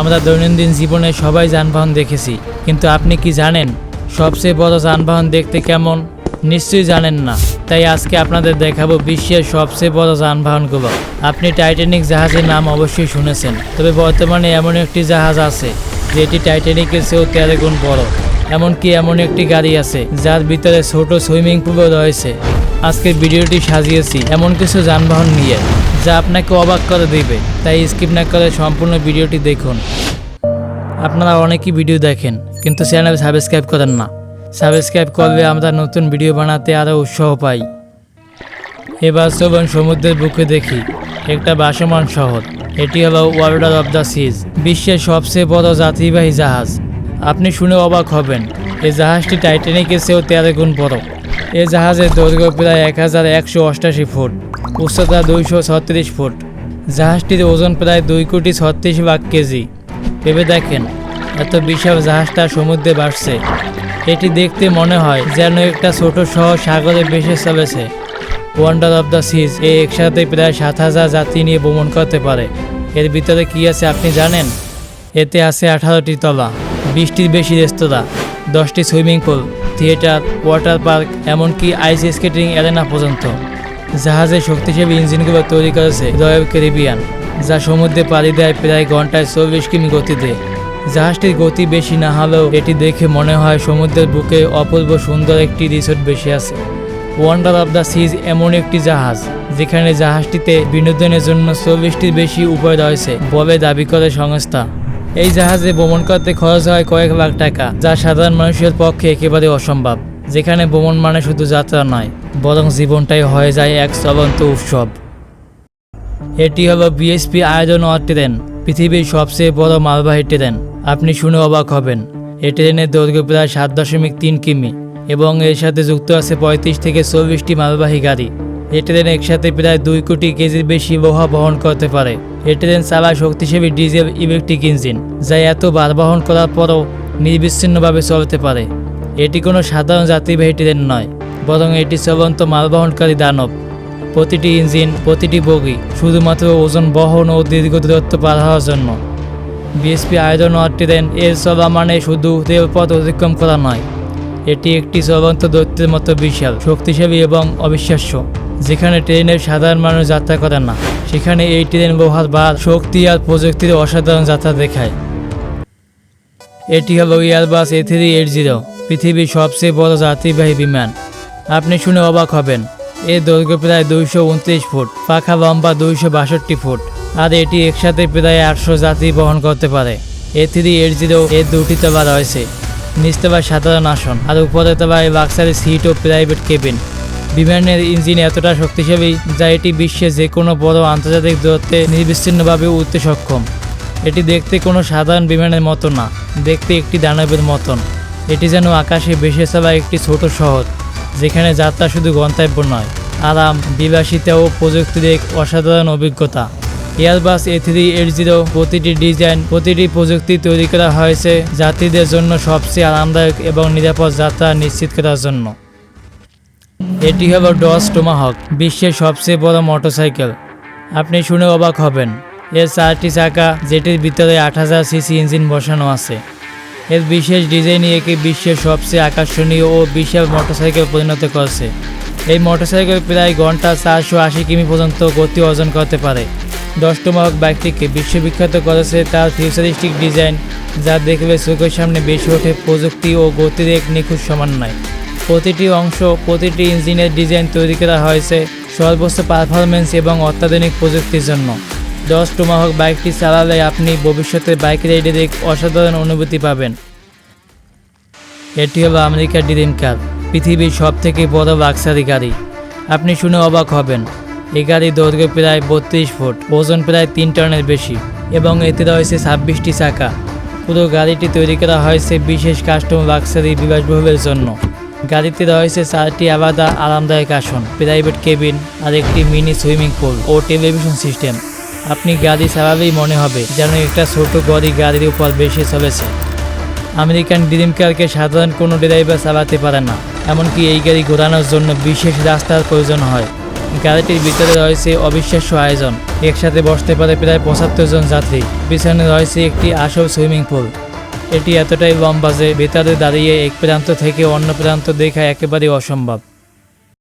আমরা দৈনন্দিন জীবনে সবাই যানবাহন দেখেছি, কিন্তু আপনি কি জানেন? সবচেয়ে বড় যানবাহন দেখতে কেমন? নিশ্চয়ই জানেন না। তাই আজকে আপনাদের দেখাবো বিশ্বের সবচেয়ে বড় যানবাহনগুলো। আপনি টাইটানিক জাহাজের নাম অবশ্যই শুনেছেন, তবে বর্তমানে এমন একটি জাহাজ আছে, যেটি টাইটানিকের চেয়েও তেরো গুণ বড়। এমনকি এমন একটি গাড়ি আছে, যার ভিতরে ছোট সুইমিং পুলও রয়েছে। আজকের ভিডিওটি সাজিয়েছি এমন কিছু যানবাহন নিয়ে, যা আপনাকে অবাক করে দিবে, তাই স্কিপ না করে সম্পূর্ণ ভিডিওটি দেখুন। আপনারা অনেকই ভিডিও দেখেন, কিন্তু চ্যানেল সাবস্ক্রাইব করেন না। সাবস্ক্রাইব করলে আমরা নতুন ভিডিও বানাতে আরও উৎসাহ পাই। এবার চলুন সমুদ্রের বুকে দেখি, একটা বাসমান শহর। এটি হলো ওয়ার্ল্ডার অফ দ্য সিজ বিশ্বের সবচেয়ে বড় যাত্রীবাহী জাহাজ। আপনি শুনে অবাক হবেন। এই জাহাজটি টাইটানিকের চেয়েও তেরো গুণ বড়। এই জাহাজের দৈর্ঘ্য প্রায় এক হাজার একশো অষ্টাশি ফুট, উচ্চতা দুইশো ছত্রিশ ফুট। জাহাজটির ওজন প্রায় দুই কোটি ছত্রিশ লাখ কেজি। ভেবে দেখেন, এত বিশাল জাহাজটা সমুদ্রে বাড়ছে এটি দেখতে মনে হয় যেন একটা ছোট শহর সাগরে ভেসে চলেছে। ওয়ান্ডার অফ দ্য সিজ এই একসাথে প্রায় সাত হাজার যাত্রী নিয়ে ভ্রমণ করতে পারে। এর ভিতরে কি আছে আপনি জানেন? এতে আছে আঠারোটি তলা। বিশটির বেশি রেস্তোরাঁ দশটি swimming pool, theatre, water park, এমনকি আইস স্কেটিং অ্যারেনা পর্যন্ত। জাহাজের শক্তিশালী ইঞ্জিনগুলো তৈরি করেছে রয়্যাল ক্যারিবিয়ান, যা সমুদ্রে পাড়ি দেয় প্রায় ঘন্টায় চল্লিশ কিমি গতিতে। জাহাজটির গতি বেশি না হলেও এটি দেখে মনে হয় সমুদ্রের বুকে অপূর্ব সুন্দর একটি রিসোর্ট বেশি আছে। ওয়ান্ডার অফ দ্য সিজ এমন একটি জাহাজ, যেখানে জাহাজটিতে বিনোদনের জন্য চল্লিশটির বেশি উপায় রয়েছে বলে দাবি করে সংস্থা। এই জাহাজে ভ্রমণ করতে খরচ হয় কয়েক লাখ টাকা, যা সাধারণ মানুষের পক্ষে একেবারে অসম্ভব, যেখানে ভ্রমণ মানে শুধু যাত্রা নয়, বরং জীবনটাই হয়ে যায় এক চলন্ত উৎসব। এটি হলো বিএসপি আয়োজন ট্রেন, পৃথিবীর সবচেয়ে বড় মালবাহী ট্রেন। আপনি শুনে অবাক হবেন, এই ট্রেনের দৈর্ঘ্য প্রায় সাত দশমিক তিন কিমি, এবং এর সাথে যুক্ত আছে পঁয়ত্রিশ থেকে চল্লিশটি মালবাহী গাড়ি। এই ট্রেন একসাথে প্রায় দুই কোটি কেজির বেশি লোহা বহন করতে পারে। এই ট্রেন চালায় শক্তিশালী ডিজেল ইলেকট্রিক ইঞ্জিন, যা এত বার বহন করার পরও নির্বিচ্ছিন্নভাবে চলতে পারে। এটি কোনো সাধারণ যাত্রীবাহী ট্রেন নয়, বরং এটি চলন্ত মালবহনকারী দানব। প্রতিটি ইঞ্জিন, প্রতিটি বগি শুধুমাত্র ওজন বহন ও দীর্ঘ দূরত্ব পার হওয়ার জন্য। বিএসপি আয়োজন ও ট্রেন এর চলা মানে শুধু রেলপথ অতিক্রম করা নয়, এটি একটি চলন্ত দৈত্যের মতো বিশাল, শক্তিশালী এবং অবিশ্বাস্য। যেখানে ট্রেনের সাধারণ মানুষ যাত্রা করে না, সেখানে এই ট্রেন লোহার বা শক্তি আর প্রযুক্তির অসাধারণ যাত্রা দেখায়। এটি হলো Airbus A three eight zero পৃথিবীর সবচেয়ে বড় যাত্রীবাহী বিমান। আপনি শুনে অবাক হবেন, এর দৈর্ঘ্য প্রায় দুইশো উনত্রিশ ফুট, পাখা লম্বা দুইশো বাষট্টি ফুট, আর এটি একসাথে প্রায় আটশো যাত্রী বহন করতে পারে। এ থ্রি এইট জিরো এর দুটি তলা রয়েছে, নিচতলায় সাধারণ আসন, আর উপরে তলায় লাক্সারি সিট ও প্রাইভেট কেবিন বিমানের ইঞ্জিন এতটা শক্তিশালী যা এটি বিশ্বে যে কোনো বড় আন্তর্জাতিক দূরত্বে নির্বিচ্ছিন্নভাবে উঠতে সক্ষম। এটি দেখতে কোনো সাধারণ বিমানের মতো না, দেখতে একটি দানবের মতন। এটি যেন আকাশে ভেসে চলা একটি ছোট শহর, যেখানে যাত্রা শুধু গন্তব্য নয়, আরাম, বিলাসিতা ও প্রযুক্তির এক অসাধারণ অভিজ্ঞতা। Airbus A three eight zero প্রতিটি ডিজাইন, প্রতিটি প্রযুক্তি তৈরি করা হয়েছে যাত্রীদের জন্য সবচেয়ে আরামদায়ক এবং নিরাপদ যাত্রা নিশ্চিত করার জন্য। এটি হলো ডস টোমাহক, বিশ্বের সবচেয়ে বড় মোটরসাইকেল। আপনি শুনে অবাক হবেন, এর চারটি চাকা, যেটির ভিতরে আট হাজার সিসি ইঞ্জিন বসানো আছে। এর বিশেষ ডিজাইনই একে বিশ্বের সবচেয়ে আকর্ষণীয় ও বিশাল মোটরসাইকেল পরিণত করছে। এই মোটরসাইকেল প্রায় ঘণ্টা চারশো আশি কিমি পর্যন্ত গতি অর্জন করতে পারে। দশটমাহক বাইকটিকে বিশ্ববিখ্যাত করেছে তার ফিউচারিস্টিক ডিজাইন যা দেখবে চোখের সামনে বেশি ওঠে প্রযুক্তি ও গতির এক নিখুঁত সমন্বয়। প্রতিটি অংশ, প্রতিটি ইঞ্জিনের ডিজাইন তৈরি করা হয়েছে সর্বোচ্চ পারফরমেন্স এবং অত্যাধুনিক প্রযুক্তির জন্য। দশ টুমাহক বাইকটি চালালে আপনি ভবিষ্যতে বাইক রাইডের এক অসাধারণ অনুভূতি পাবেন। এটি হলো আমেরিকার ড্রিম কার, পৃথিবীর সব থেকে বড় লাক্সারি গাড়ি। আপনি শুনে অবাক হবেন, এই গাড়ির দৈর্ঘ্য প্রায় বত্রিশ ফুট, ওজন প্রায় তিন টনের বেশি এবং এতে রয়েছে ছাব্বিশটি চাকা। পুরো গাড়িটি তৈরি করা হয়েছে বিশেষ কাস্টম লাক্সারি বিলাসবহুলের জন্য। গাড়িতে রয়েছে চারটি আলাদা আরামদায়ক আসন প্রাইভেট কেবিন আর একটি মিনি সুইমিং পুল ও টেলিভিশন সিস্টেম আপনি গাড়ি চালালেই মনে হবে যেন একটা ছোট গড়ি গাড়ির উপর বেশি চলেছে। আমেরিকান ড্রিম কারকে সাধারণ কোনো ড্রাইভার চালাতে পারে না, এমনকি এই গাড়ি ঘোরানোর জন্য বিশেষ রাস্তার প্রয়োজন হয়। গাড়িটির ভিতরে রয়েছে অবিশ্বাস্য আয়োজন, একসাথে বসতে পারে প্রায় পঁচাত্তর জন যাত্রী। পিছনে রয়েছে একটি আসল সুইমিং পুল এটি এতটাই লম্বা যে ভেতরে দাঁড়িয়ে এক প্রান্ত থেকে অন্য প্রান্ত দেখা একেবারেই অসম্ভব।